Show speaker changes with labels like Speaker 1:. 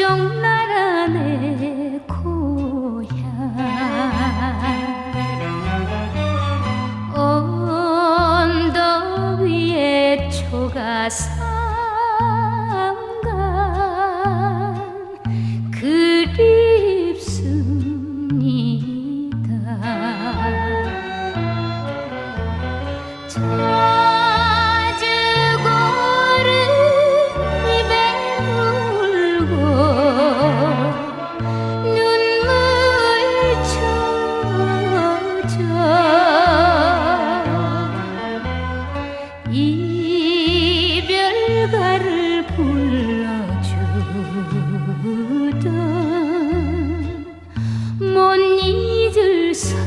Speaker 1: 북쪽 나라 내 고향. 언덕 위에 초가삼간 그립습니다 이별가를 불러주던 못 잊을 사람